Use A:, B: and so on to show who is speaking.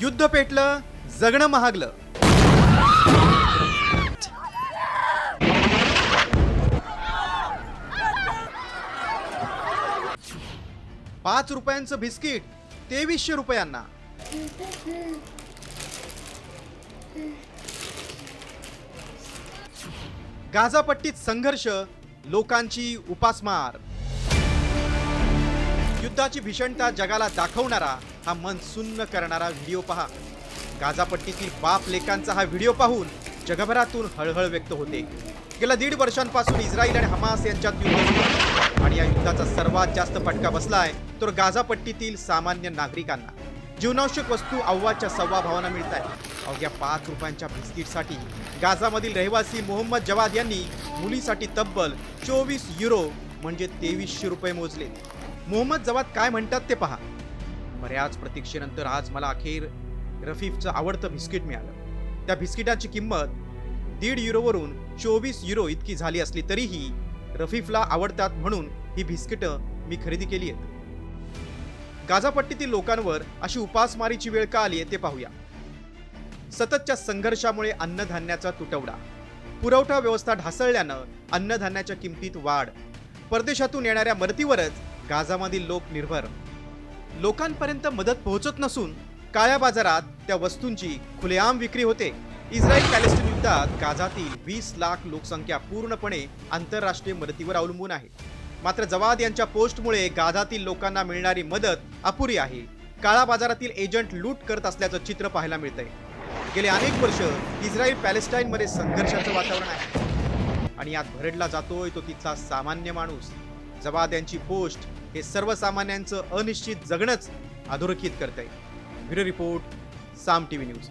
A: युद्ध पेटलं जगणं महागलं. पाच रुपयांचं बिस्किट तेवीसशे रुपयांना. गाझापट्टीत संघर्ष लोकांची उपासमार. युद्धाची भीषणता जगाला दाखवणारा हा मन सुन्न करणारा व्हिडिओ पहा. गाझापट्टीतील बाप लेकांचा हा व्हिडिओ पाहून जगभरातून हळहळ व्यक्त होते. गेल्या दीड वर्षांपासून इस्रायल आणि हमास यांच्यात युद्ध आणि या युद्धाचा सर्वात जास्त फटका बसलाय तर गाझापट्टीतील सामान्य नागरिकांना. जीवनावश्यक वस्तू अव्वाच्या सव्वा भावांना मिळत आहे अवघ्या पाच रुपयांच्या बिस्किटसाठी गाझामधील रहिवासी मोहम्मद जवाद यांनी मुलीसाठी तब्बल चोवीस युरो म्हणजे तेवीसशे रुपये मोजले मोहम्मद जवाद काय म्हणतात ते पहा. बऱ्याच प्रतीक्षेनंतर आज मला अखेर रफीफचं आवडतं बिस्किट मिळालं. त्या बिस्किटाची किंमत दीड युरोवरून चोवीस युरो इतकी झाली असली तरीही रफीफला आवडतात म्हणून ही बिस्किटं मी खरेदी केली आहेत. गाझापट्टीतील लोकांवर अशी उपासमारीची वेळ का आली आहे ते पाहूया. सततच्या संघर्षामुळे अन्नधान्याचा तुटवडा. पुरवठा व्यवस्था ढासळल्यानं अन्नधान्याच्या किमतीत वाढ. परदेशातून येणाऱ्या मदतीवरच गाझामधील लोक निर्भर. लोकांपर्यंत मदत पोहोचत नसून काळ्या बाजारात त्या वस्तूंची खुलेआम विक्री होते. इस्रायल पॅलेस्टाईन युद्धात गाझातील वीस लाख लोकसंख्या पूर्णपणे आंतरराष्ट्रीय मदतीवर अवलंबून आहे. मात्र जवाद यांच्या पोस्टमुळे गाझातील लोकांना मिळणारी मदत अपुरी आहे. काळा बाजारातील एजंट लूट करत असल्याचं चित्र पाहायला मिळतंय. गेले अनेक वर्ष इस्रायल पॅलेस्टाईनमध्ये संघर्षाचं वातावरण आहे. आणि यात भरडला जातोय तो तिथला सामान्य माणूस. जबाद्यांची पोस्ट हे सर्वसामान्यांचं अनिश्चित जगणंच अधोरेखित करतंय. Bureau report Saam T V news.